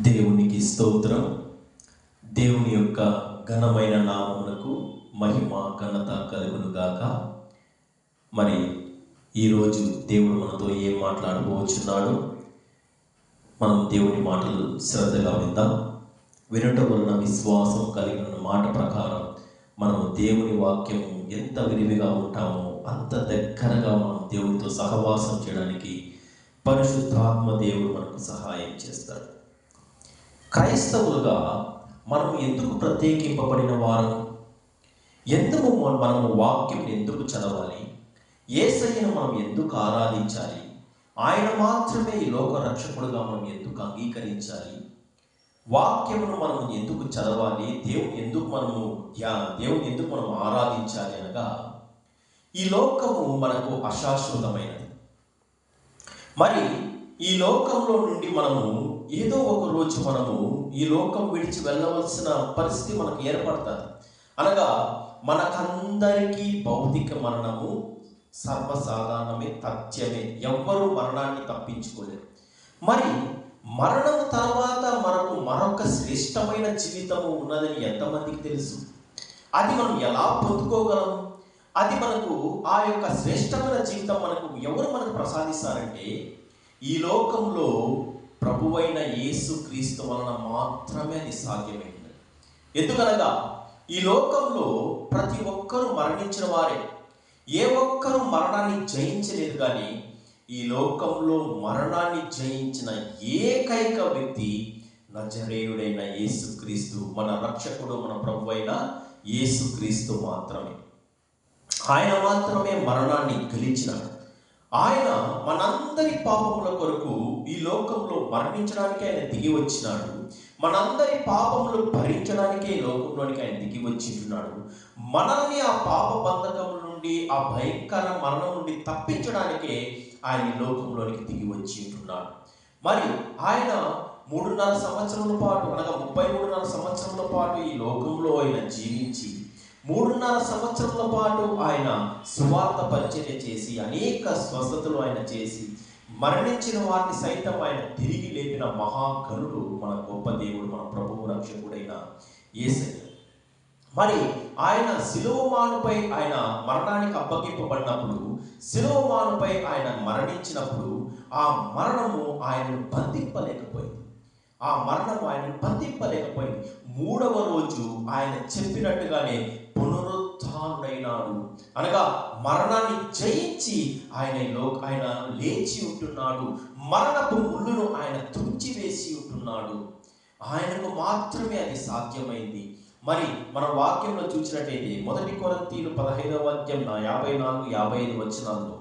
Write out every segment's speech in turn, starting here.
దేవునికి స్తోత్రం. దేవుని యొక్క ఘనమైన నామమునకు మహిమ ఘనత కలుగును గాక మరి ఈరోజు దేవుడు మనతో ఏం మాట్లాడబోచున్నాడు? మనం దేవుని మాటలు శ్రద్ధగా విందాం. వినట వలన విశ్వాసం కలిగిన మాట ప్రకారం మనం దేవుని వాక్యం ఎంత విరివిగా ఉంటామో అంత దగ్గరగా మనం దేవునితో సహవాసం చేయడానికి పరిశుద్ధాత్మ దేవుడు మనకు సహాయం చేస్తాడు. క్రైస్తవులుగా మనం ఎందుకు ప్రత్యేకింపబడిన వారు? ఎందుకు మనము వాక్యం ఎందుకు చదవాలి? ఏసయ్యను మనం ఎందుకు ఆరాధించాలి? ఆయన మాత్రమే ఈ లోక రక్షకుడుగా మనం ఎందుకు అంగీకరించాలి? వాక్యమును మనం ఎందుకు చదవాలి? దేవుని ఎందుకు మనము దేవుని ఎందుకు మనం ఆరాధించాలి అనగా ఈ లోకము మనకు అశాశ్వతమైనది. మరి ఈ లోకంలో నుండి మనము ఏదో ఒక రోజు మనము ఈ లోకం విడిచి వెళ్ళవలసిన పరిస్థితి మనకు ఏర్పడుతుంది. అనగా మనకందరికీ భౌతిక మరణము సర్వసాధారణమే తథ్యమే. ఎవ్వరూ మరణాన్ని తప్పించుకోలేరు. మరి మరణం తర్వాత మనకు మరొక శ్రేష్టమైన జీవితము ఉన్నదని ఎంతమందికి తెలుసు? అది మనం ఎలా పొందుకోగలం అది మనకు ఆ యొక్క శ్రేష్టమైన జీవితం మనకు ఎవరు మనకు ప్రసాదిస్తారంటే ఈ లోకంలో ప్రభువైన యేసు క్రీస్తు వలన మాత్రమే అది సాధ్యమైంది. ఎందుకనగా ఈ లోకంలో ప్రతి ఒక్కరూ మరణించిన వారే. ఏ ఒక్కరూ మరణాన్ని జయించలేదు కానీ ఈ లోకంలో మరణాన్ని జయించిన ఏకైక వ్యక్తి నజరేయుడైన యేసుక్రీస్తు మన రక్షకుడు మన ప్రభువైన యేసుక్రీస్తు మాత్రమే. ఆయన మాత్రమే మరణాన్ని గెలిచినాడు. ఆయన మనందరి పాపముల కొరకు ఈ లోకంలో మరణించడానికి ఆయన దిగి వచ్చినాడు. మనందరి పాపములు భరించడానికే ఈ లోకంలోనికి ఆయన దిగి వచ్చింటున్నాడు. మనల్ని ఆ పాప బంధకముల నుండి ఆ భయంకర మరణం నుండి తప్పించడానికే ఆయన లోకంలోనికి దిగి వచ్చి ఉంటున్నాడు మరి ఆయన మూడున్నర సంవత్సరముల పాటు అనగా ముప్పై మూడున్నర సంవత్సరముల పాటు ఈ లోకంలో ఆయన జీవించి మూడున్నర సంవత్సరముల పాటు ఆయన సువార్త పరిచర్య చేసి అనేక స్వస్థతలు ఆయన చేసి మరణించిన వారిని సైతం ఆయన తిరిగి లేపిన మహాకరుడు మన గొప్ప దేవుడు మన ప్రభువు రక్షకుడైన ఏసయ్య మరి ఆయన శిలోమానుపై ఆయన మరణానికి అప్పగింపబడినప్పుడు శిలోమానుపై ఆయన మరణించినప్పుడు ఆ మరణము ఆయనను బంధింపలేకపోయింది. ఆ మరణము ఆయనను బంధింపలేకపోయింది. మూడవ రోజు ఆయన చెప్పినట్టుగానే పునరుత్డైనాడు అనగా మరణాన్ని జయించి ఆయన లోక ఆయన లేచి ఉంటున్నాడు. మరణపు ముళ్ళును ఆయన తుంచివేసి ఉంటున్నాడు. ఆయనకు మాత్రమే అది సాధ్యమైంది. మరి మన వాక్యంలో చూసినట్టయితే మొదటి కొరంతీలు పదహైదవ వాక్యం యాభై నాలుగు యాభై ఐదు వచనాల్లో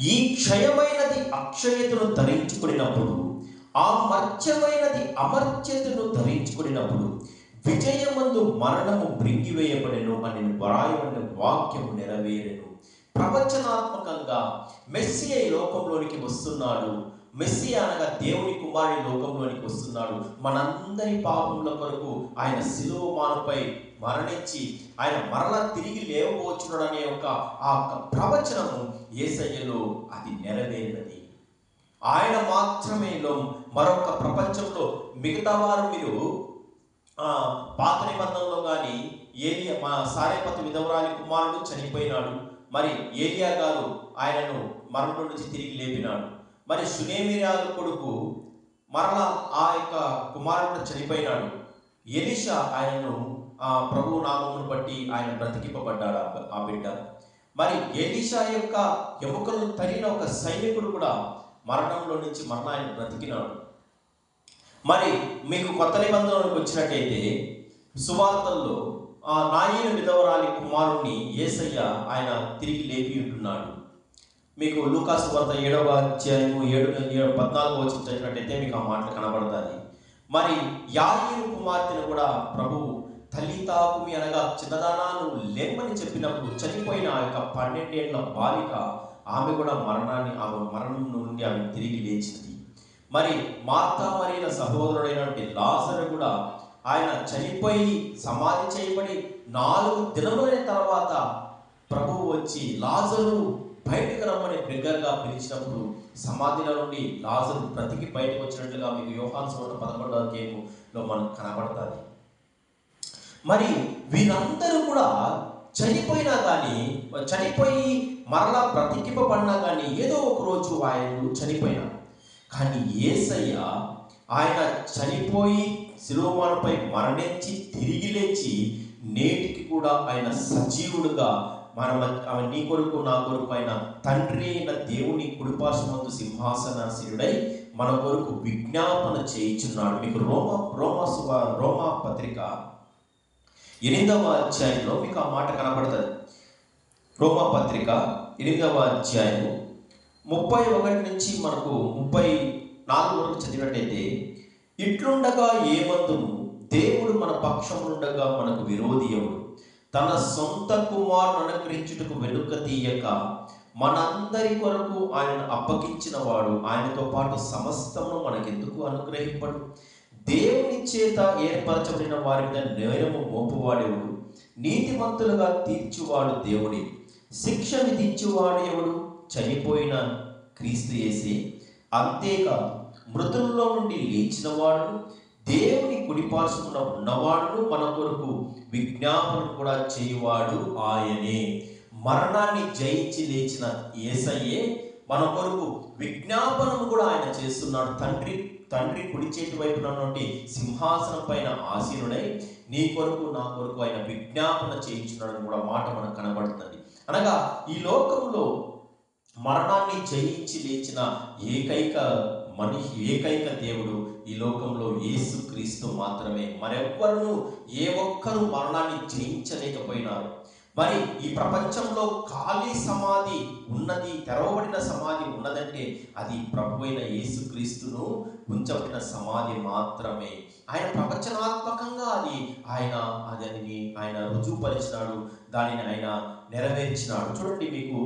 ఈ క్షయమైనది అక్షయతను ధరించుకున్నప్పుడు ఆ మర్చమైనది అమర్త్యతను ధరించుకున్నప్పుడు విజయమందు మరణము బ్రింగివేయబడెను అని వ్రాయబడిన వాక్యము నెరవేరెను. ప్రవచనాత్మకంగా మెస్సియ లోకంలోనికి వస్తున్నాడు. మెస్సి అనగా దేవుని కుమారి లోకంలోనికి వస్తున్నాడు. మనందరి పాపముల కొరకు ఆయన శిలువ మానుపై మరణించి ఆయన మరలా తిరిగి లేవబోచున్నాడు అనే ఒక ఆ యొక్క ప్రవచనము ఏసయ్యలో అది నెరవేరినది. ఆయన మాత్రమే మరొక ప్రపంచంలో మిగతా వారు మీరు పాత నిబంధనలో కానీ ఏలియా మా సారేపతి విధవరాలి కుమారుడు చనిపోయినాడు. మరి ఏలియా గారు ఆయనను మరణం నుంచి తిరిగి లేపినాడు. మరి సునేమిరాజు కొడుకు మరలా ఆ యొక్క కుమారుడు చనిపోయినాడు. ఎలిషా ఆయనను ఆ ప్రభు నామమును బట్టి ఆయన బ్రతికింపబడ్డాడు ఆ బిడ్డ. మరి ఎలిషా యొక్క ఎముకలు తగిన ఒక సైనికుడు కూడా మరణంలో నుంచి మరణ ఆయన బ్రతికినాడు. మరి మీకు కొత్త నిబంధనలకు వచ్చినట్టయితే సువార్తల్లో ఆ నాయన విధవరాలి కుమారుణ్ణి ఏసయ్య ఆయన తిరిగి లేపి ఉంటున్నాడు. మీకు లూకాసు వార్త ఏడవ అధ్యాయము ఏడు ఏడు పద్నాలుగు వచ్చి చదివినట్టయితే మీకు ఆ మాటలు కనబడతాయి. మరి యాయిరు కుమార్తెను కూడా ప్రభు తల్లితాకుమి అనగా చిన్నదానాను లేమని చెప్పినప్పుడు చనిపోయిన ఆ యొక్క పన్నెండేళ్ళ బాలిక ఆమె కూడా మరణాన్ని ఆమె మరణం నుండి ఆమె తిరిగి లేచింది. మరి మార్తా మరియల సహోదరుడైనటువంటి లాజరు కూడా ఆయన చనిపోయి సమాధి చేయబడి నాలుగు దినములైన తర్వాత ప్రభువు వచ్చి లాజరు బయటకు రమ్మని బిగ్గరగా పిలిచినప్పుడు సమాధిలో నుండి లాజరు బ్రతికి బయటకు వచ్చినట్లుగా మీకు యోహాన్ సోట పదకొండవ అధ్యాయంలో మనకు కనబడుతుంది. మరి వీరందరూ కూడా చనిపోయినా కానీ చనిపోయి మరలా బ్రతికింపబడినా కానీ ఏదో ఒక రోజు ఆయన చనిపోయినారు. కానీ ఏసయ్య ఆయన చనిపోయి శిలోమానపై మరణించి తిరిగి లేచి నేటికి కూడా ఆయన సజీవుడుగా మన నీ కొరకు నా కొరకు ఆయన తండ్రి అయిన దేవుని కుడిపార్శ్వమందు సింహాసనాశీనుడై మన కొరకు విజ్ఞాపన చేయించున్నాడు. మీకు రోమ రోమ సువ రోమా పత్రిక ఎనిమిదవ అధ్యాయంలో మీకు ఆ మాట కనపడుతుంది. రోమా పత్రిక ఎనిమిదవ అధ్యాయము ముప్పై ఒకటి నుంచి మనకు ముప్పై నాలుగు వరకు చదివినట్టయితే ఇట్లుండగా ఏమందును? దేవుడు మన పక్షముండగా మనకు విరోధి ఎవడు తన సొంత కుమారుని అనుగ్రహించుటకు వెనుక తీయక మనందరి కొరకు ఆయన అప్పగించిన వాడు ఆయనతో పాటు సమస్తమును మనకెందుకు అనుగ్రహింపడు? దేవుని చేత ఏర్పరచబడిన వారి మీద నేరము మోపువాడెవడు? నీతిమంతులుగా తీర్చువాడు దేవుడి. శిక్ష విధించువాడు ఎవడు? చనిపోయిన క్రీస్తు యేసే. అంతేకాదు మృతుల్లో నుండి లేచినవాడు దేవుని కుడిపార్శ్వమున ఉన్నవాడును మన కొరకు విజ్ఞాపన కూడా చేయువాడు ఆయనే. మరణాన్ని జయించి లేచిన యేసయ్యే మన కొరకు విజ్ఞాపనం కూడా ఆయన చేస్తున్నాడు. తండ్రి తండ్రి కుడి చేతి వైపున నుండి సింహాసనం పైన ఆసీనుడై నీ కొరకు నా కొరకు ఆయన విజ్ఞాపన చేయించున్నాడని కూడా మాట మనకు కనబడుతుంది. అనగా ఈ లోకంలో మరణాన్ని జయించి లేచిన ఏకైక మనిషి ఏకైక దేవుడు ఈ లోకంలో యేసు క్రీస్తు మాత్రమే. మరెవ్వరూ ఏ ఒక్కరూ మరణాన్ని జయించలేకపోయినారు. మరి ఈ ప్రపంచంలో ఖాళీ సమాధి ఉన్నది తెరవబడిన సమాధి ఉన్నదంటే అది ప్రభు అయిన యేసుక్రీస్తును ఉంచబడిన సమాధి మాత్రమే. ఆయన ప్రవచనాత్మకంగా అది ఆయన అదని ఆయన రుజువుపరిచినాడు దానిని ఆయన నెరవేర్చినాడు. చూడండి మీకు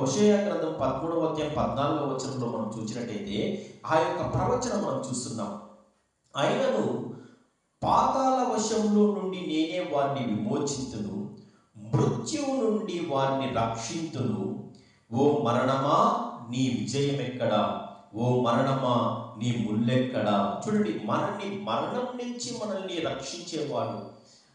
హోషేయ గ్రంథం పదమూడవ అధ్యాయం పద్నాలుగవ వచనంలో మనం చూసినట్టయితే ఆ యొక్క ప్రవచనం మనం చూస్తున్నాం. ఆయనను పాతాల వశంలో నుండి నేనే వారిని విమోచించను. మృత్యువు నుండి వారిని రక్షింతును. ఓ మరణమా నీ విజయం ఎక్కడా ఓ మరణమా నీ ముల్లెక్కడా? చూడండి మనల్ని మరణం నుంచి మనల్ని రక్షించేవాడు.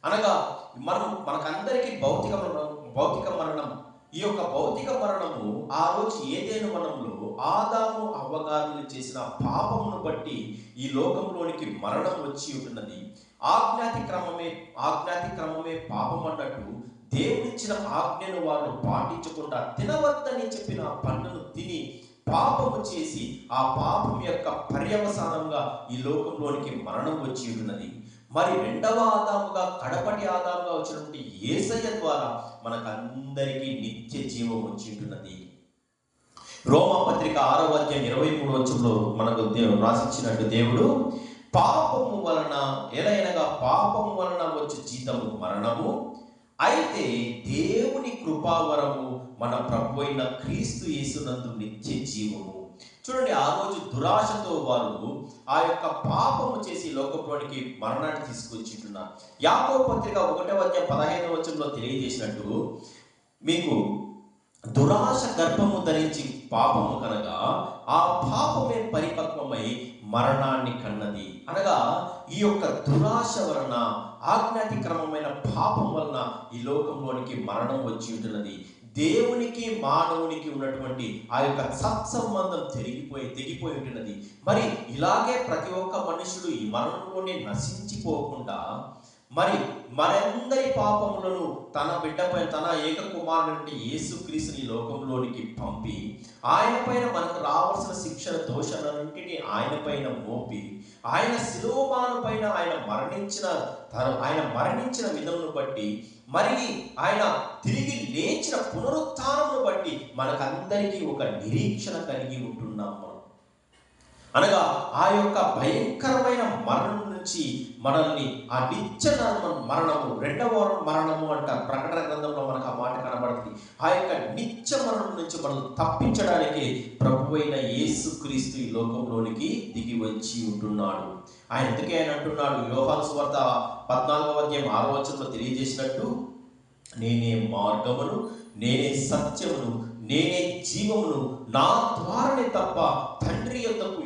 అనగా మనం మనకందరికీ భౌతిక మరణం భౌతిక మరణం. ఈ యొక్క భౌతిక మరణము ఆ రోజు ఏదైనా మనంలో ఆదాము అవగాహన చేసిన పాపమును బట్టి ఈ లోకంలోనికి మరణం వచ్చి ఉంటున్నది ఆజ్ఞాతి క్రమమే ఆజ్ఞాతి క్రమమే పాపం అన్నట్టు దేవుడిచ్చిన ఆజ్ఞను వారు పాటించకుండా తినవద్దని చెప్పిన ఆ పండును తిని పాపము చేసి ఆ పాపం యొక్క పర్యవసానంగా ఈ లోకంలోనికి మరణం వచ్చి ఉన్నది. మరి రెండవ ఆదాముగా కడపటి ఆదాముగా వచ్చినటువంటి ఏసయ్య ద్వారా మనకందరికీ నిత్య జీవం వచ్చి ఉంటున్నది రోమపత్రిక ఆరో అధ్యాయం ఇరవై మూడు వచ్చంలో మనకు దేవుడు రాసిచ్చినట్టు దేవుడు పాపము వలన ఎలయనగా పాపము వలన వచ్చే జీతము మరణము అయితే దేవుని కృపావరము మన ప్రభు అయిన క్రీస్తు యేసునందు నిత్య జీవము. చూడండి ఆ రోజు దురాశతో వారు ఆ యొక్క పాపము చేసి లోకంలోనికి మరణాన్ని తీసుకొచ్చింటున్నారు యాకో పత్రిక ఒకటే వచ్చే పదహైదవ వచనంలో తెలియజేసినట్టు మీకు దురాశ గర్భము ధరించి పాపము కనగా ఆ పాపమే పరిపక్వమై మరణాన్ని కన్నది. అనగా ఈ యొక్క దురాశ వలన ఆజ్ఞాతిక్రమమైన పాపం వలన ఈ లోకంలోనికి మరణం వచ్చి ఉంటున్నది. దేవునికి మానవునికి ఉన్నటువంటి ఆ యొక్క సత్సంబంధం తెగిపోయి తెగిపోయి ఉంటున్నది. మరి ఇలాగే ప్రతి ఒక్క మనుషుడు ఈ మరణంలోనే నశించిపోకుండా మరి మనందరి పాపములను తన బిడ్డపై తన ఏక కుమారుడు యేసుక్రీస్తుని ఈ లోకంలోనికి పంపి ఆయన పైన మనకు రావాల్సిన శిక్షణ దోషాలన్నింటినీ ఆయన పైన మోపి ఆయన శిలోమాను పైన ఆయన మరణించిన తరు- ఆయన మరణించిన విధమును బట్టి మరి ఆయన తిరిగి లేచిన పునరుత్థానమును బట్టి మనకందరికీ ఒక నిరీక్షణ కలిగి ఉంటున్నాం మనం. అనగా ఆ యొక్క భయంకరమైన మరణం నుంచి మనల్ని ఆ నిత్య మరణము రెండవ మరణము అంట ప్రకటన గ్రంథంలో మనకు ఆ మాట కనబడుతుంది. ఆ యొక్క నిత్య మరణం నుంచి మనం తప్పించడానికి ప్రభు అయిన యేసుక్రీస్తు ఈ లోకంలోనికి దిగి వచ్చి ఉంటున్నాడు. ఆయన ఎందుకే ఆయన అంటున్నాడు? యోహాను సువార్త పద్నాలుగవ అధ్యాయం ఆరో వచనంలో తెలియజేసినట్టు నేనే మార్గమును నేనే సత్యమును నేనే జీవమును నా ద్వారానే తప్ప తండ్రి యొద్దకు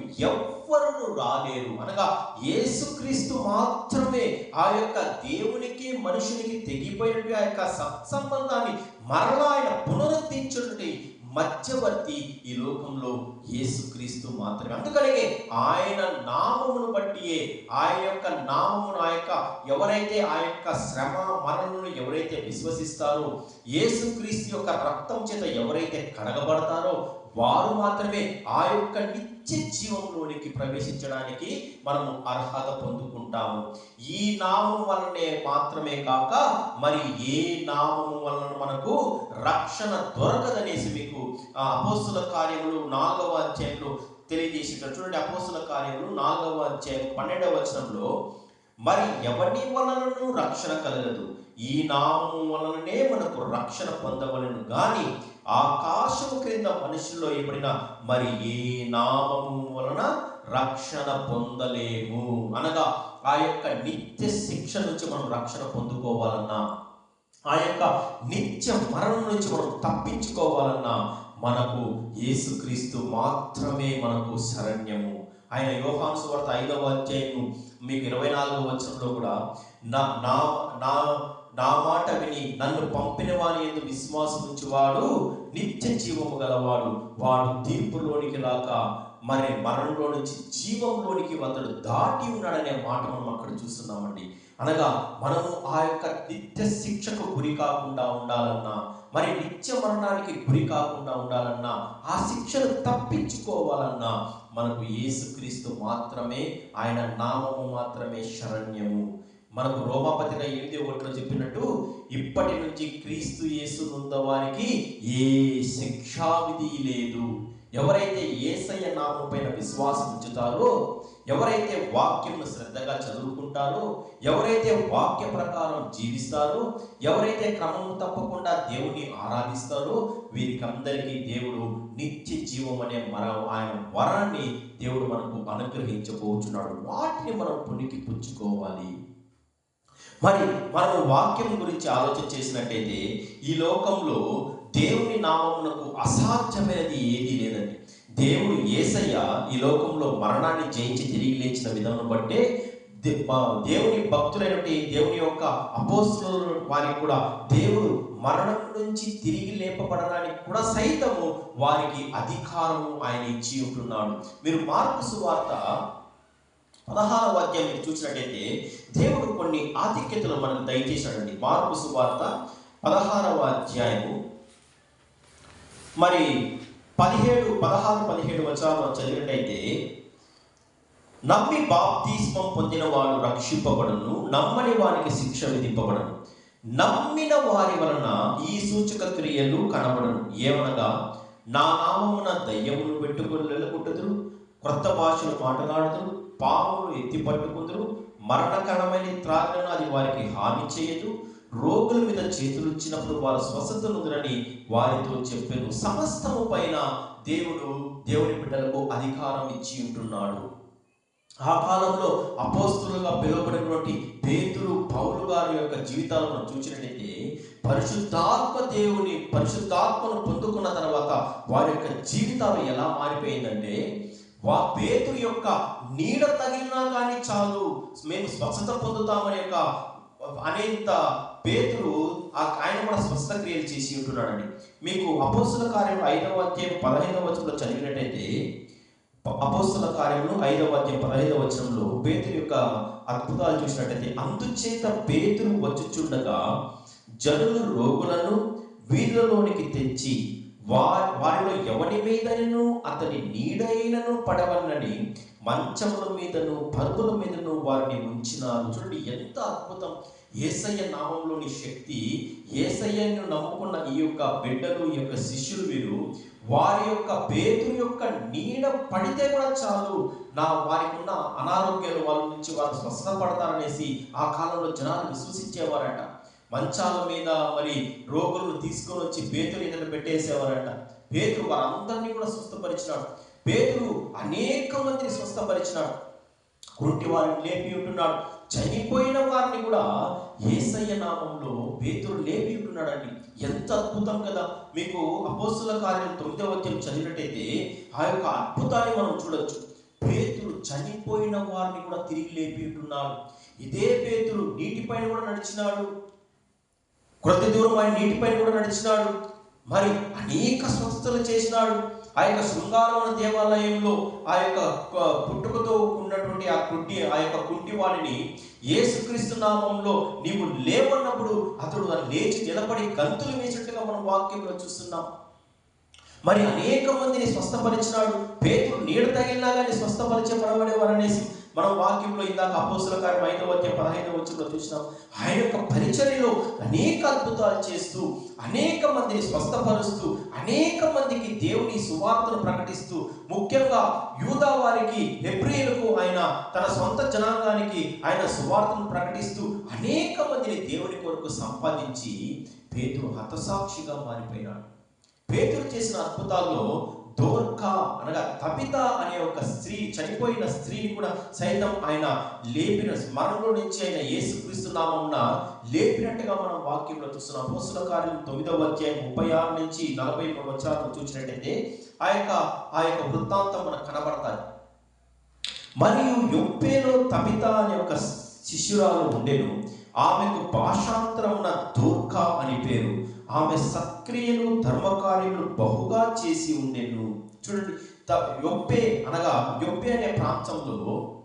ఎవ్వరును రాలేరు. అనగా యేసుక్రీస్తు మాత్రమే ఆ యొక్క దేవునికి మనుషునికి తెగిపోయినట్టు ఆ యొక్క సత్సంబంధాన్ని మరలా ఆయన పునరుద్ధరించినటువంటి మధ్యవర్తి ఈ లోకంలో యేసుక్రీస్తు మాత్రమే. అందుకనే ఆయన నామమును బట్టియే ఆయన యొక్క నామమును ఆ యొక్క ఎవరైతే ఆ యొక్క శ్రమ మరణను ఎవరైతే విశ్వసిస్తారో యేసుక్రీస్తు యొక్క రక్తం చేత ఎవరైతే కడగబడతారో వారు మాత్రమే ఆ యొక్క నిత్య జీవంలోనికి ప్రవేశించడానికి మనము అర్హత పొందుకుంటాము. ఈ నామం వలనే మాత్రమే కాక మరి ఏ నామము వలన మనకు రక్షణ దొరకదనేసి మీకు అపోస్తుల కార్యములు నాలుగవ అధ్యాయంలో తెలియజేసేట చూడండి. అపోస్తుల కార్యములు నాలుగవ అధ్యాయం పన్నెండవ వచనంలో మరి ఎవరి వలనను రక్షణ కలగదు? ఈ నామము వలననే మనకు రక్షణ పొందవలను కానీ ఆకాశము క్రింద మనుషుల్లో ఇవ్వబడిన మరి ఏ నామము వలన రక్షణ పొందలేము. అనగా ఆ యొక్క నిత్య శిక్ష నుంచి మనం రక్షణ పొందుకోవాలన్నా ఆ యొక్క నిత్య మరణం నుంచి మనం తప్పించుకోవాలన్నా మనకు యేసుక్రీస్తు మాత్రమే మనకు శరణ్యము. ఆయన యోహాను సువార్త ఐదవ అధ్యాయము మీకు ఇరవై నాలుగవ వచనంలో కూడా నా నా నా నా మాట విని నన్ను పంపిన వాని ఎందు విశ్వాసం నిత్య జీవము గలవాడు. వాడు తీర్పులోనికి రాక మరి మరణంలో నుంచి జీవంలోనికి అతడు దాటి ఉన్నాడనే మాట మనం అక్కడ చూస్తున్నామండి. అనగా మనము ఆ యొక్క నిత్య శిక్షకు గురి కాకుండా ఉండాలన్నా మరి నిత్య మరణానికి గురి కాకుండా ఉండాలన్నా ఆ శిక్షను తప్పించుకోవాలన్నా మనకు యేసుక్రీస్తు మాత్రమే ఆయన నామము మాత్రమే శరణ్యము. మనకు రోమాపతిగా ఎనిమిది ఒకటిలో చెప్పినట్టు ఇప్పటి నుంచి క్రీస్తు యేసు వారికి ఏ శిక్షావిధి లేదు. ఎవరైతే ఏసయ్య నామం పైన విశ్వాసం ఉంచుతారో ఎవరైతే వాక్యంను శ్రద్ధగా చదువుకుంటారో ఎవరైతే వాక్య ప్రకారం జీవిస్తారో ఎవరైతే క్రమం తప్పకుండా దేవుని ఆరాధిస్తారో వీరికందరికీ దేవుడు నిత్య జీవం అనే మర ఆయన వరాన్ని దేవుడు మనకు అనుగ్రహించబోచున్నాడు. వాటిని మనం పునికి పుచ్చుకోవాలి. మరి మనం వాక్యం గురించి ఆలోచన చేసినట్టయితే ఈ లోకంలో దేవుని నామమునకు అసాధ్యమైనది ఏదీ లేదండి. దేవుడు ఏసయ్య ఈ లోకంలో మరణాన్ని జయించి తిరిగి లేచిన విధానం బట్టే దే- దేవుని భక్తులైనటువంటి దేవుని యొక్క అపోస్తుల వారికి కూడా దేవుడు మరణం నుంచి తిరిగి లేపబడడానికి కూడా సైతము వారికి అధికారము ఆయన ఇచ్చి ఉంటున్నాడు. మీరు మార్పు సువార్త పదహారవ అధ్యాయం మీరు చూసినట్టయితే దేవుడు కొన్ని ఆధిక్యతలు మనకు దయచేశాడండి. మార్పు సువార్త పదహారవ అధ్యాయము. మరి పదిహేడు పదహారు పదిహేడు వచనాలు చదివినట్టయితే నమ్మి బాప్తీస్మం పొందిన వాడు రక్షింపబడను నమ్మని వారికి శిక్ష విధింపబడను. నమ్మిన వారి వలన ఈ సూచక క్రియలు కనబడను. ఏమనగా నా నామమున దయ్యమును పెట్టుకొని వెళ్ళకూడదు క్రొత్త భాషను మాట్లాడుదురు పాములు ఎత్తి పట్టుకుందరు మరణకరమైన త్రాగలను అది వారికి హాని చేయదు. రోగుల మీద చేతులు ఇచ్చినప్పుడు వారు స్వస్థత ఉందని వారితో చెప్పాను. సమస్తము పైన దేవుడు దేవుని బిడ్డలకు అధికారం ఇచ్చి ఉంటున్నాడు. ఆ కాలంలో అపోస్తులుగా పిలువబడినటువంటి పేతులు పౌలు గారి యొక్క జీవితాలను మనం చూసినట్లయితే పరిశుద్ధాత్మ దేవుని పరిశుద్ధాత్మను పొందుకున్న తర్వాత వారి యొక్క జీవితాలు ఎలా మారిపోయిందంటే వా పేతురు యొక్క నీడ తగిలినా కానీ చాలు మేము స్వచ్ఛత పొందుతామనే యొక్క అనేంత పేతురు ఆ- ఆయన కూడా స్వస్థ క్రియలు చేసి ఉంటున్నాడండి. మీకు అపోస్తుల కార్యం ఐదవ అధ్యాయం పదహైదవ వచనంలో చదివినట్టయితే అపోస్తుల కార్యంలో ఐదవ అధ్యాయం పదహైదవ వచనంలో పేతురు యొక్క అద్భుతాలు చూసినట్టయితే అందుచేత పేతురు వచ్చుచుండగా జనులు రోగులను వీళ్ళలోనికి తెచ్చి వారిలో ఎవరి మీదనను అతని నీడైనను పడవన్నని మంచముల మీదను పరుగుల మీదను వారిని ఉంచినారు. చూడండి ఎంత అద్భుతం. ఏసయ్య నామంలోని శక్తి ఏసయ్యను నమ్ముకున్న ఈ యొక్క బిడ్డలు ఈ యొక్క శిష్యులు వీరు వారి యొక్క పేతురు యొక్క నీడ పడితే కూడా చాలు. నా వారికి ఉన్న అనారోగ్యాలు వాళ్ళ నుంచి వారు స్వస్థపడతారనేసి ఆ కాలంలో జనాలు విశ్వసించేవారట. మంచాల మీద మరి రోగులను తీసుకొని వచ్చి పేతురు ఎదుట పెట్టేసేవారంట. పేతురు వారందరినీ కూడా స్వస్థపరిచినాడు. పేతురు అనేక మందిని స్వస్థపరిచినాడు. కుంటి వారిని లేపి ఉంటున్నాడు. చనిపోయిన వారిని కూడా ఏసయ్య నామంలో పేతురు లేపి ఉంటున్నాడండి. ఎంత అద్భుతం కదా. మీకు అపోస్తుల కార్యం తొమ్మిదవ అధ్యాయం చదివినట్టయితే ఆ యొక్క అద్భుతాన్ని మనం చూడొచ్చు. పేతురు చనిపోయిన వారిని కూడా తిరిగి లేపి ఉంటున్నాడు. ఇదే పేతురు నీటిపైన కూడా నడిచినాడు. కొద్ది దూరం ఆయన నీటిపైన కూడా నడిచినాడు. మరి అనేక స్వస్థతలు చేసినాడు. ఆ యొక్క శృంగారమైన దేవాలయంలో ఆ యొక్క పుట్టుకతో ఉన్నటువంటి ఆ కుంటి ఆ యొక్క కుంటి వాడిని ఏసుక్రీస్తు నామంలో నీవు లేవన్నప్పుడు అతడు లేచి నిలబడి గంతులు వేసినట్టుగా మనం వాక్యంలో చూస్తున్నాం. మరి అనేక మందిని స్వస్థపరిచినాడు. పేతులు నీడ తగిలినా కానీ స్వస్థపరిచబడబడేవారు అనేసి మనం వాక్యంలో ఇందాక అపోసుల కార్యం ఐదవ అధ్యాయం పదహైదవ వచ్చంలో చూసినాం. ఆయన యొక్క పరిచర్యలో అనేక అద్భుతాలు చేస్తూ అనేక మందిని స్వస్థపరుస్తూ అనేక మందికి దేవుని సువార్తను ప్రకటిస్తూ ముఖ్యంగా యూదా వారికి హెబ్రియులకు ఆయన తన సొంత జనాంగానికి ఆయన సువార్తను ప్రకటిస్తూ అనేక మందిని దేవుని కొరకు సంపాదించి పేతురు హతసాక్షిగా మారిపోయినాడు. పేతురు చేసిన అద్భుతాల్లో దోర్కా అనగా తపిత అనే ఒక స్త్రీ చనిపోయిన స్త్రీని కూడా సైతం ఆయన లేపిన మరణంలో నుంచి ఆయన యేసుక్రీస్తు నామమున లేపినట్టుగా మనం వాక్యంలో చూస్తున్నాం. అపోస్తుల కార్యం తొమ్మిదవ అధ్యాయం ముప్పై ఆరు నుంచి నలభై మూడు వచ్చారు చూసినట్టయితే ఆ యొక్క ఆ యొక్క వృత్తాంతం మనకు కనబడతాయి. మరియు యొప్పేలో తపిత అనే ఒక శిష్యురాలు ఉండేను. ఆమెకు భాషాంతరమున దూర్ఖ అని పేరు. ఆమె సక్రియలు ధర్మకార్యములు బహుగా చేసి ఉండేను. చూడండి త- యొప్పే అనగా యొప్పే అనే ప్రాంతంలో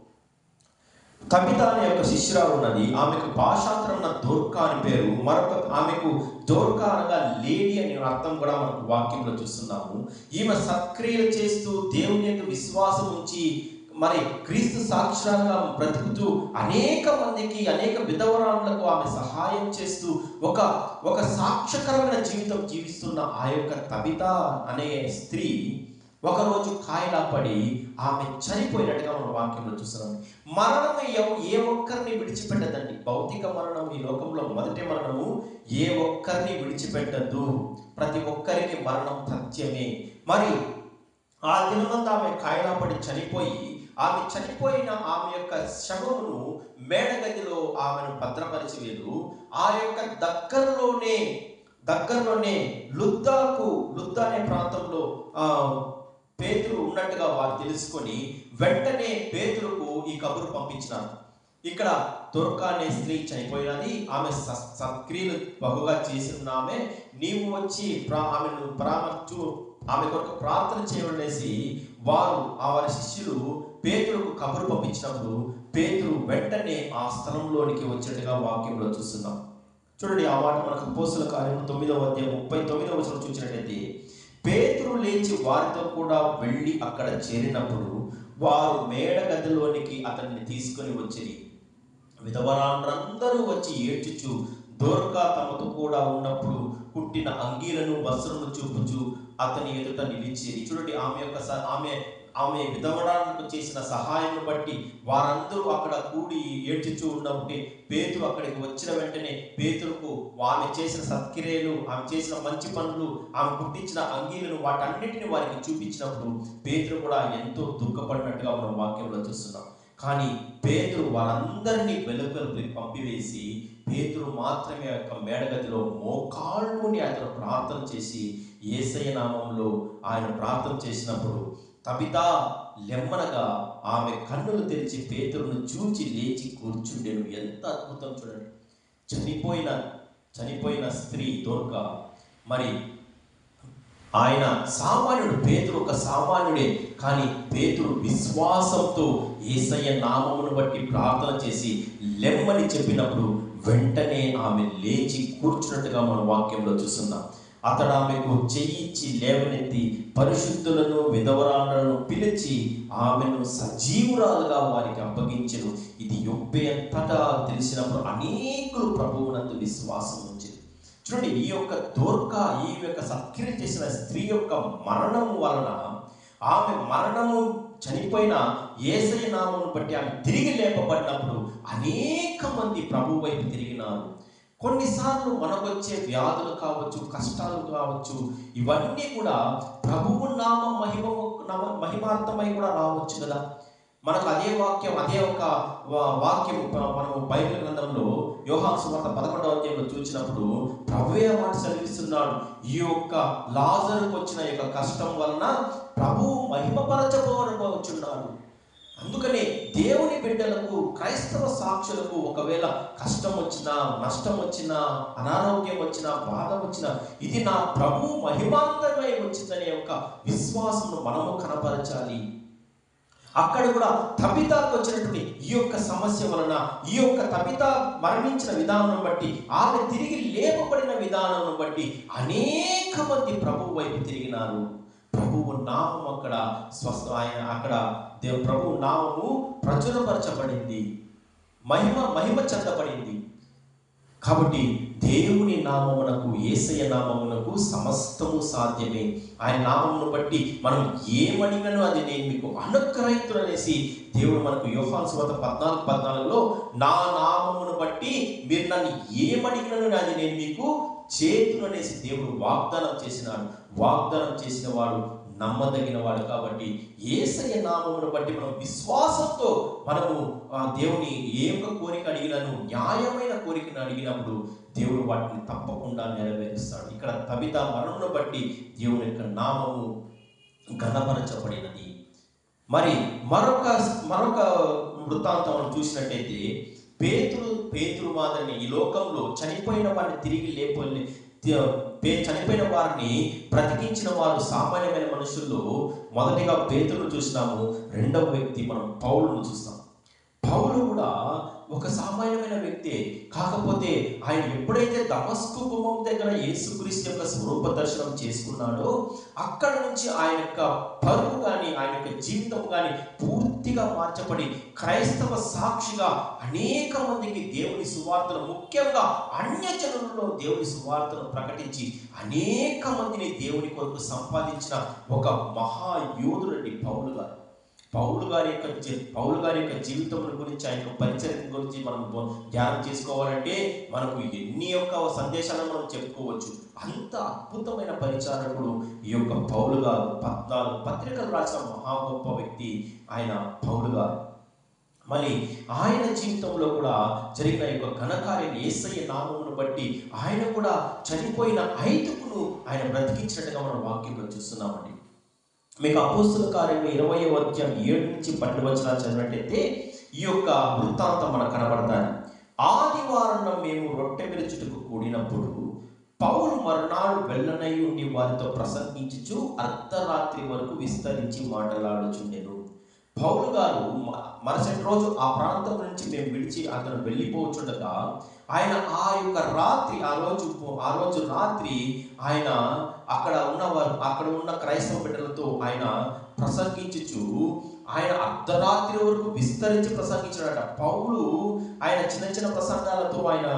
కవిత అనే ఒక శిష్యురాలు ఉన్నది. ఆమెకు భాషాంతరం దోర్కా అని పేరు. మరొక ఆమెకు దోర్కా అనగా లేడీ అనే అర్థం కూడా మనకు వాక్యంలో చూస్తున్నాము. ఈమె సక్రియలు చేస్తూ దేవుని యొక్క విశ్వాసం ఉంచి మరి క్రీస్తు సాక్షరాలుగా బ్రతుకుతూ అనేక మందికి అనేక విధవరాలకు ఆమె సహాయం చేస్తూ ఒక ఒక సాక్ష్యకరమైన జీవితం జీవిస్తున్న ఆ యొక్క తబిత అనే స్త్రీ ఒకరోజు కాయలా పడి ఆమె చనిపోయినట్టుగా మన వాక్యంలో చూస్తున్నాం. మరణం ఏ ఒక్కరిని విడిచిపెట్టదండి. భౌతిక మరణం ఈ లోకంలో మొదటి మరణము. ఏ ఒక్కరిని విడిచిపెట్టద్దు ప్రతి ఒక్కరికి మరణం సత్యమే. మరి ఆ దినమంతా ఆమె కాయలా పడి చనిపోయి ఆమె చనిపోయిన ఆమె యొక్క శవమును మేడగదిలో ఆమెను భద్రపరిచి వేరు ఆ యొక్క దగ్గరలోనే దగ్గరలోనే లుద్దాకు లుద్దా అనే ప్రాంతంలో ఆ పేతురు ఉన్నట్టుగా వారు తెలుసుకొని వెంటనే పేతురుకు ఈ కబురు పంపించినారు. ఇక్కడ దుర్గా అనే స్త్రీ చనిపోయినది ఆమె స- సత్క్రియలు బహుగా చేసి ఆమె నీవు వచ్చి ప్రా- ఆమెను పరామర్చు ఆమె కొరకు ప్రార్థన చేయమనేసి వారు ఆ వారి శిష్యులు పేతురుకు కబురు పంపించినప్పుడు పేతురు వెంటనే ఆ స్థలంలోనికి వచ్చినట్టుగా వాక్యంలో చూస్తున్నాం. చూడండి ఆ మాట మనకు పోస్తుల కార్యం తొమ్మిదవ అధ్యాయం ముప్పై తొమ్మిదవ వచనం చూసినట్టయితే పేతురు లేచి వారితో కూడా వెళ్ళి అక్కడ చేరినప్పుడు వారు మేడ గదిలోనికి అతన్ని తీసుకొని వచ్చిరి. విధవరాండ్రందరూ వచ్చి ఏడ్చుచు దోర్గా తమతో కూడా ఉన్నప్పుడు కుట్టిన అంగీలను వస్త్రము చూపుచు అతని ఎదుట నిలిచేది చూడండి ఆమె యొక్క స- ఆమె ఆమె విధవరాలకు చేసిన సహాయం బట్టి వారందరూ అక్కడ కూడి ఏడ్చుచూ ఉన్నప్పుడు పేతురు అక్కడికి వచ్చిన వెంటనే పేతురుకు ఆమె చేసిన సత్క్రియలు ఆమె చేసిన మంచి పనులు ఆమె పుట్టించిన అంగీలను వాటన్నిటిని వారికి చూపించినప్పుడు పేతురు కూడా ఎంతో దుఃఖపడినట్టుగా మనం వాక్యంలో చూస్తున్నాం. కానీ పేతురు వారందరినీ వెలుకలు పంపివేసి పేతురు మాత్రమే యొక్క మేడగదిలో మోకాళ్ళుని అతను ప్రార్థన చేసి ఏసయ్య నామంలో ఆయన ప్రార్థన చేసినప్పుడు తబితా లెమ్మనగా ఆమె కన్నులు తెరిచి పేతురును చూచి లేచి కూర్చుండెను. ఎంత అద్భుతం చూడండి. చనిపోయిన చనిపోయిన స్త్రీ దోర్క మరి ఆయన సామాన్యుడు పేతురు ఒక సామాన్యుడే కానీ పేతురు విశ్వాసంతో ఏసయ్య నామమును బట్టి ప్రార్థన చేసి లెమ్మని చెప్పినప్పుడు వెంటనే ఆమె లేచి కూర్చున్నట్టుగా మన వాక్యంలో చూస్తున్నాం. అతడు ఆమెకు చెయ్యిచ్చి లేవనెత్తి పరిశుద్ధులను విధవరాలను పిలిచి ఆమెను సజీవురాలుగా వారికి అప్పగించను. ఇది యొప్పే అంతటా తెలిసినప్పుడు అనేకులు ప్రభువునందు విశ్వాసం ఉంచింది చూడండి ఈ యొక్క దోర్క ఈ యొక్క సత్క్రియ చేసిన స్త్రీ యొక్క మరణం వలన ఆమె మరణము చనిపోయిన ఏసై నామను బట్టి ఆమె తిరిగి లేపబడినప్పుడు అనేక మంది ప్రభు వైపు తిరిగినారు. కొన్నిసార్లు మనకొచ్చే వ్యాధులు కావచ్చు కష్టాలు కావచ్చు ఇవన్నీ కూడా ప్రభువు నామ మహిమ మహిమార్థమై కూడా రావచ్చు కదా. మనకు అదే వాక్యం అదే ఒక వా- వాక్యం మనము బైబిల్ గ్రంథంలో యోహాను సువార్త పదకొండవ అధ్యాయంలో చూసినప్పుడు ప్రభువే ఆ మాట సెలవిస్తున్నాడు. ఈ యొక్క లాజర్కి వచ్చిన ఈ యొక్క కష్టం వలన ప్రభువు మహిమపరచబోవచ్చున్నాడు అందుకనే దేవుని బిడ్డలకు క్రైస్తవ సాక్షులకు ఒకవేళ కష్టం వచ్చినా నష్టం వచ్చినా అనారోగ్యం వచ్చినా బాధ వచ్చినా ఇది నా ప్రభు మహిమాంతమై వచ్చిందనే ఒక విశ్వాసమును మనము కనపరచాలి. అక్కడ కూడా తబితాకు వచ్చినటువంటి ఈ యొక్క సమస్య వలన ఈ యొక్క తబిత మరణించిన విధానం బట్టి ఆమె తిరిగి లేపబడిన విధానం బట్టి అనేక మంది ప్రభు వైపు తిరిగినారు. ప్రభువు నామం అక్కడ స్వస్థ ఆయన అక్కడ దేవు ప్రభు నామము ప్రచురపరచబడింది. మహిమ మహిమ చెందబడింది. కాబట్టి దేవుని నామమునకు ఏసయ నామమునకు సమస్తము సాధ్యమే. ఆయన నామమును బట్టి మనం ఏమడిగను అది నేను మీకు అనుగ్రహితులు అనేసి దేవుడు మనకు యోహాన్ సువార్త పద్నాలుగు పద్నాలుగులో నా నామమును బట్టి మీరు నన్ను ఏమడిగినను అది నేను మీకు చేతులు అనేసి దేవుడు వాగ్దానం చేసినాడు. వాగ్దానం చేసిన వాడు నమ్మదగిన వాడు కాబట్టి ఏసయ్య నామమును బట్టి మనం విశ్వాసంతో మనము ఆ దేవుని ఏ ఒక్క కోరిక అడిగినను న్యాయమైన కోరికను అడిగినప్పుడు దేవుడు వాటిని తప్పకుండా నెరవేరుస్తాడు. ఇక్కడ తబిత మరణను బట్టి దేవుని యొక్క నామము ఘనపరచబడినది. మరి మరొక మరొక వృత్తాంతం మనం చూసినట్టయితే పేతురు పేతురు మాదిరిని ఈ లోకంలో చనిపోయిన వాడిని తిరిగి లేపలే చనిపోయిన వారిని బ్రతికించిన వారు సామాన్యమైన మనుషుల్లో మొదటిగా పేతులను చూసినాము రెండవ వ్యక్తి మనం పౌరులను చూస్తాం. పౌలు కూడా ఒక సామాన్యమైన వ్యక్తి. కాకపోతే ఆయన ఎప్పుడైతే దమస్కు గుమ్మం దగ్గర యేసుక్రీస్తు యొక్క స్వరూప దర్శనం చేసుకున్నాడో అక్కడ నుంచి ఆయన యొక్క పరువు కానీ ఆయన యొక్క జీవితం కానీ పూర్తిగా మార్చబడి క్రైస్తవ సాక్షిగా అనేక మందికి దేవుని సువార్తను ముఖ్యంగా అన్యజనులలో దేవుని సువార్తను ప్రకటించి అనేక మందిని దేవుని కొరకు సంపాదించిన ఒక మహాయోధుడండి పౌలు గారు. పౌలు గారి యొక్క పౌలు గారి యొక్క జీవితం గురించి ఆయన పరిచయం గురించి మనం ధ్యానం చేసుకోవాలంటే మనకు ఎన్ని యొక్క సందేశాలను మనం చెప్పుకోవచ్చు. అంత అద్భుతమైన పరిచారకుడు ఈ యొక్క పౌలు గారు. పద్నాలుగు పత్రికలు రాసిన మహా గొప్ప వ్యక్తి ఆయన పౌలు గారు. మరి ఆయన జీవితంలో కూడా జరిగిన యొక్క ఘనకార్యం ఏసయ్య నామమును బట్టి ఆయన కూడా చనిపోయిన ఐదుకును ఆయన బ్రతికించినట్టుగా మనం వాక్యంలో చూస్తున్నామండి. మీకు అపోస్తుల కార్యంలో ఇరవై అధ్యాయం ఏడు నుంచి పన్నెండు వచ్చిన చదివినట్టయితే ఈ యొక్క వృత్తాంతం మనకు కనబడతాను ఆదివారం మేము రొట్టె విరుచుటకు కూడినప్పుడు పౌలు మర్నాడు వెళ్ళనై ఉండి వారితో ప్రసంగించుచు అర్ధరాత్రి వరకు విస్తరించి మాట్లాడుచుండెను. పౌలు గారు మ- మరుసటి రోజు ఆ ప్రాంతం నుంచి మేము విడిచి అతను వెళ్ళిపోవచ్చుండగా ఆయన ఆ యొక్క రాత్రి ఆ రోజు ఆ రోజు రాత్రి ఆయన అక్కడ ఉన్నవారు అక్కడ ఉన్న క్రైస్తవ బిడ్డలతో ఆయన ప్రసంగించుచు ఆయన అర్ధరాత్రి వరకు విస్తరించి ప్రసంగించాడట. పౌలు ఆయన చిన్న చిన్న ప్రసంగాలతో ఆయన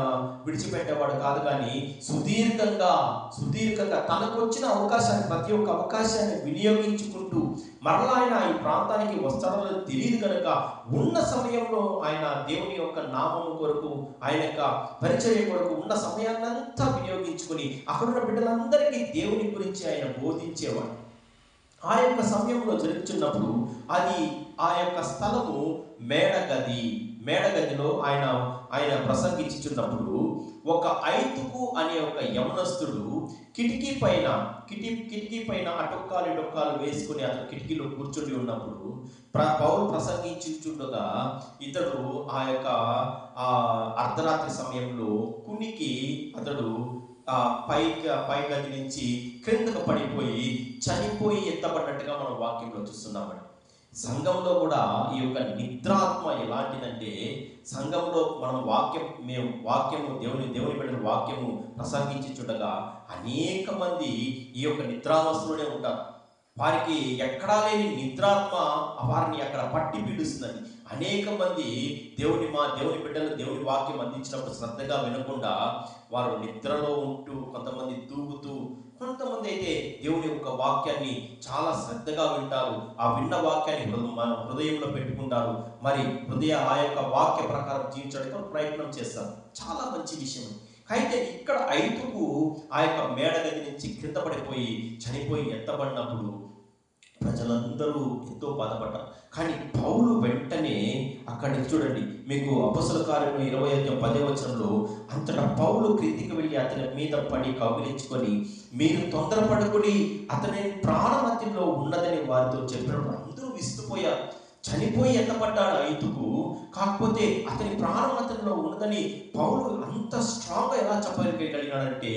విడిచిపెట్టేవాడు కాదు కానీ సుదీర్ఘంగా సుదీర్ఘంగా తనకు వచ్చిన అవకాశాన్ని ప్రతి ఒక్క అవకాశాన్ని వినియోగించుకుంటూ మరలా ఆయన ఈ ప్రాంతానికి వస్తాడో తెలియదు కనుక ఉన్న సమయంలో ఆయన దేవుని యొక్క నామము కొరకు ఆయన యొక్క పరిచర్య కొరకు ఉన్న సమయాన్నంతా వినియోగించుకొని అక్కడున్న బిడ్డలందరికీ దేవుని గురించి ఆయన బోధించేవాడు. ఆ యొక్క సమయంలో జరుగుతున్నప్పుడు అది ఆ యొక్క స్థలము మేడగది మేడగదిలో ఆయన ఆయన ప్రసంగించుచున్నప్పుడు ఒక ఐతుకు అనే ఒక యవనస్తుడు కిటికీ పైన కిటి కిటికీ పైన అటొక్కాలు ఇటొక్కాలు వేసుకుని అతను కిటికీలో కూర్చుని ఉన్నప్పుడు ప్ర పౌరు ప్రసంగించుచుండగా ఇతడు ఆ యొక్క ఆ అర్ధరాత్రి సమయంలో కునికి అతడు పైగా పై గది నుంచి క్రిందకు పడిపోయి చనిపోయి ఎత్తబడినట్టుగా మనం వాక్యంలో చూస్తున్నామండి. సంఘంలో కూడా ఈ యొక్క నిద్రాత్మ ఎలాంటిదంటే సంఘంలో మనం వాక్యం మేము వాక్యము దేవుని దేవుని పెట్టిన వాక్యము ప్రసంగించి చూడగా అనేక మంది ఈ యొక్క నిద్రావస్థలోనే ఉంటారు. వారికి ఎక్కడా లేని నిద్రాత్మ వారిని అక్కడ పట్టి పీడిస్తుందని అనేక మంది దేవుని మా దేవుని బిడ్డలు దేవుని వాక్యం అందించినప్పుడు శ్రద్ధగా వినకుండా వారు నిద్రలో ఉంటూ కొంతమంది తూగుతూ కొంతమంది అయితే దేవుని యొక్క వాక్యాన్ని చాలా శ్రద్ధగా వింటారు. ఆ విన్న వాక్యాన్ని మన హృదయంలో పెట్టుకుంటారు. మరి హృదయ ఆ యొక్క వాక్య ప్రకారం జీవించడానికి ప్రయత్నం చేస్తారు. చాలా మంచి విషయం అయితే ఇక్కడ ఐదుకు ఆ యొక్క మేడ గది నుంచి కింద పడిపోయి చనిపోయి ఎత్తబడినప్పుడు ప్రజలందరూ ఎంతో బాధపడ్డారు. కానీ పౌలు వెంటనే అక్కడికి చూడండి మీకు అపసల కార్యం ఇరవై ఐదు పదే వచనంలో అంతటా పౌలు క్రిందికి వెళ్ళి అతని మీద పడి కౌగిలించుకొని మీరు తొందరపడుకుని అతని ప్రాణమత్యంలో ఉన్నదని వారితో చెప్పినప్పుడు అందరూ విస్తుపోయారు. చనిపోయి ఎత్తపడ్డాడు ఐదుకు కాకపోతే అతని ప్రాణం అతనిలో ఉన్నదని పౌలు అంత స్ట్రాంగ్గా ఎలా చెప్పగలిగాడంటే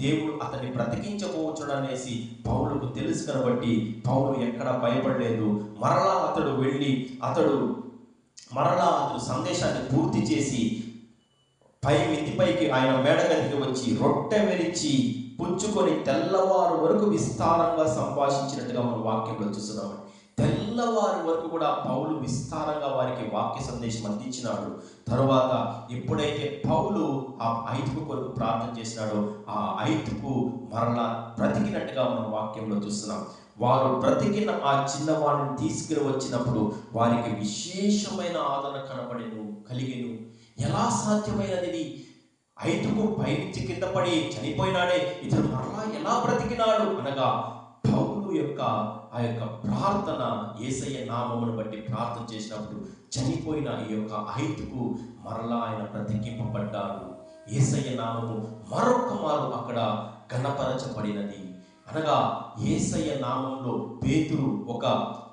దేవుడు అతన్ని బ్రతికించబోచుడు అనేసి పౌలుకు తెలుసు కాబట్టి పౌలు ఎక్కడ భయపడలేదు. మరలా అతడు వెళ్ళి అతడు మరలా అతడు సందేశాన్ని పూర్తి చేసి పై మిద్దిపైకి ఆయన మేడగదికి వచ్చి రొట్టె వెరిచి పుచ్చుకొని తెల్లవారు వరకు విస్తారంగా సంభాషించినట్టుగా మన వాక్యంలో చూస్తున్నాం. తెల్లవారు వరకు కూడా పౌలు విస్తారంగా వారికి వాక్య సందేశం అందించినాడు. తరువాత ఎప్పుడైతే పౌలు ఆ ఐదుకు కొరకు ప్రార్థన చేసినాడో ఆ ఐదుకు మరలా బ్రతికినట్టుగా మనం వాక్యంలో చూస్తున్నాం. వారు బ్రతికిన ఆ చిన్నవాడిని తీసుకుని వచ్చినప్పుడు వారికి విశేషమైన ఆదరణ కనబడేను కలిగిను. ఎలా సాధ్యమైనది ఐదుకు పైనుంచి కింద పడి చనిపోయినాడే ఇతను మరలా ఎలా బ్రతికినాడు అనగా యొక్క ఆ యొక్క ప్రార్థన ఏసయ్య నామమును బట్టి ప్రార్థన చేసినప్పుడు చనిపోయిన ఈ యొక్క ఐదుకు మరలా ఆయన బ్రతికింపబడ్డాడు ఏసయ్య నామము మరొక మారు అక్కడ గణపరచబడినది అనగా ఏసయ్య నామంలో పేతురు ఒక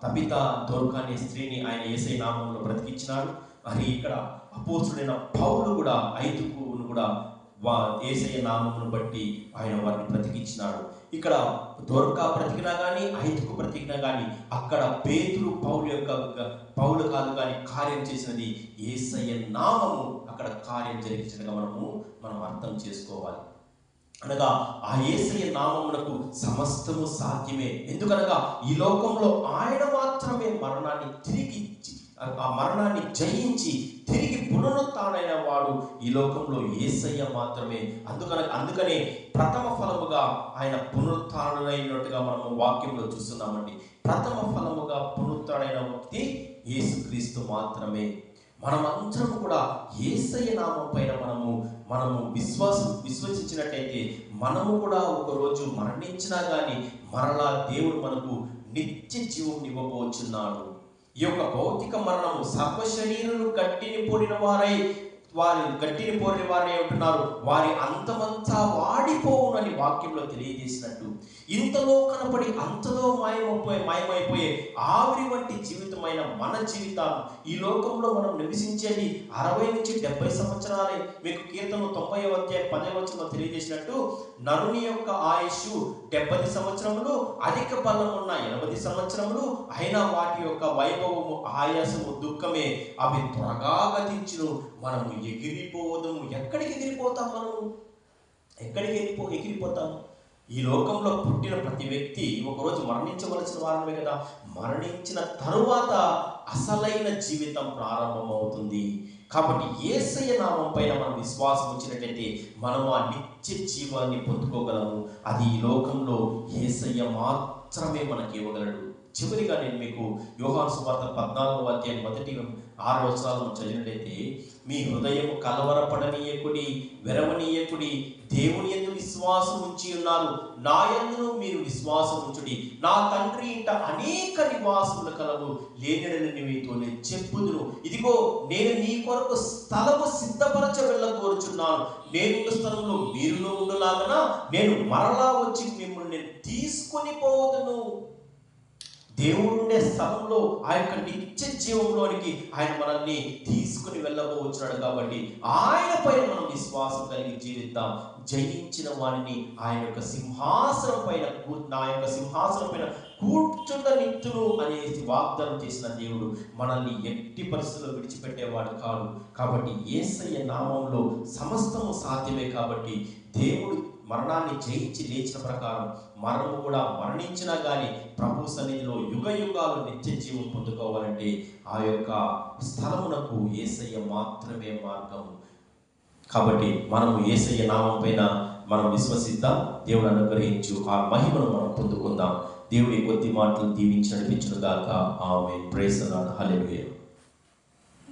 తబిత దోర్కానే స్త్రీని ఆయన ఏసై నామంలో బ్రతికించినాడు. మరి ఇక్కడ అపోసుడైన పౌలు కూడా ఐదుకును కూడా వా ఏసయ్య నామమును బట్టి ఆయన వారిని బ్రతికించినాడు. ఇక్కడ దొరక బ్రతికినా కానీ ఐదుకు బ్రతికినా కానీ అక్కడ పేతురు పౌలు యొక్క పౌలు కాదు కానీ కార్యం చేసినది ఏసయ్య నామము అక్కడ కార్యం జరిగించగా మనము మనం అర్థం చేసుకోవాలి. అనగా ఆ ఏసయ్య నామమునకు సమస్తము సాధ్యమే. ఎందుకనగా ఈ లోకంలో ఆయన మాత్రమే మరణాన్ని తిరిగి ఆ మరణాన్ని జయించి తిరిగి పునరుత్డైన వాడు ఈ లోకంలో ఏసయ్య మాత్రమే. అందుకన అందుకనే ప్రథమ ఫలముగా ఆయన పునరుత్డైనట్టుగా మనము వాక్యంలో చూస్తున్నామండి. ప్రథమ ఫలముగా పునరుత్డైన వ్యక్తి యేసుక్రీస్తు మాత్రమే. మనమందరం కూడా ఏసయ్య నామం పైన మనము మనము విశ్వాసం విశ్వసించినట్టయితే మనము కూడా ఒకరోజు మరణించినా కానీ మరలా దేవుడు మనకు నిత్య జీవం ఇవ్వబోచున్నాడు. ఈ యొక్క భౌతిక మరణము సర్వ శరీరులు గట్టిని పోడిన వారై వారి గట్టిని పోరిన వారై ఉంటున్నారు వారి అంతమంతా వాడిపోవునని వాక్యంలో తెలియజేసినట్టు. ఇంతలో కనపడి అంతలో మాయమైపోయే మాయమైపోయే ఆవిరి వంటి జీవితమైన మన జీవితాలు ఈ లోకంలో మనం నివసించేది అరవై నుంచి డెబ్బై సంవత్సరాలే. మీకు కీర్తన తొంభై అధ్యాయ పదే వచ్చిన తెలియజేసినట్టు నరుని యొక్క ఆయుష్ డెబ్బై సంవత్సరములు అధిక బలం ఉన్న ఎనభై సంవత్సరములు అయినా వాటి యొక్క వైభవము ఆయాసము దుఃఖమే అవి త్వరగా గతించును. మనము ఎగిరిపోవదు ఎక్కడికి ఎగిరిపోతాం మనం? ఎక్కడికి ఎగిరిపో ఎగిరిపోతాం? ఈ లోకంలో పుట్టిన ప్రతి వ్యక్తి ఒకరోజు మరణించవలసిన వారమే కదా. మరణించిన తరువాత అసలైన జీవితం ప్రారంభమవుతుంది. కాబట్టి ఏసయ్య నామం పైన మనం విశ్వాసం ఉంచినట్లయితే మనం ఆ నిత్య జీవాన్ని పొందుకోగలము. అది ఈ లోకంలో ఏసయ్య మాత్రమే మనకి ఇవ్వగలడు. చివరిగా నేను మీకు యోహాను సువార్త పద్నాలుగో అధ్యాయం మొదటి ఆరు వచనాలను చదివినట్లయితే మీ హృదయం కలవరపడనీయకుడి వెరవనీయకుడి దేవుని ఎందు విశ్వాసం ఉంచి ఉన్నారు. నా ఎందును మీరు విశ్వాసం ఉంచుడి. నా తండ్రి ఇంట అనేక నివాసములు కలవు. లేనిడని మీతో నేను చెప్పుదును. ఇదిగో నేను నీ కొరకు స్థలము సిద్ధపరచ వెళ్ళకోరుచున్నాను నేను స్థలంలో మీరులో ఉండలాగన? నేను మరలా వచ్చి మిమ్మల్ని నేను తీసుకొని పోదును. దేవుడు స్థలంలో ఆ యొక్క నిత్య జీవంలోనికి ఆయన మనల్ని తీసుకుని వెళ్ళబోచున్నాడు కాబట్టి ఆయన పైన మనం విశ్వాసం కలిగి జీవిద్దాం. జయించిన వారిని ఆయన యొక్క సింహాసనం పైన నా యొక్క సింహాసనం పైన కూర్చున్న నిత్తులు అనేసి వాగ్దానం చేసిన దేవుడు మనల్ని ఎట్టి పరిస్థితుల్లో విడిచిపెట్టేవాడు కాదు కాబట్టి ఏసయ్య నామంలో సమస్తము సాధ్యమే కాబట్టి దేవుడు మరణాన్ని జయించి లేచిన ప్రకారం మనము కూడా మరణించినా కానీ ప్రభు సన్నిధిలో యుగ యుగాలు నిత్య జీవం పొందుకోవాలంటే ఆ యొక్క స్థలమునకు ఏసయ్య మాత్రమే మార్గం. కాబట్టి మనము ఏసయ్య నామం పైన మనం విశ్వసిద్దాం. దేవుడు అనుగ్రహించు. ఆ మహిమను మనం పొందుకుందాం. దేవుడి కొద్ది మాటలు దీవించి నడిపించిన దాకా ఆమె ప్రేసనాడు హల్లెలూయా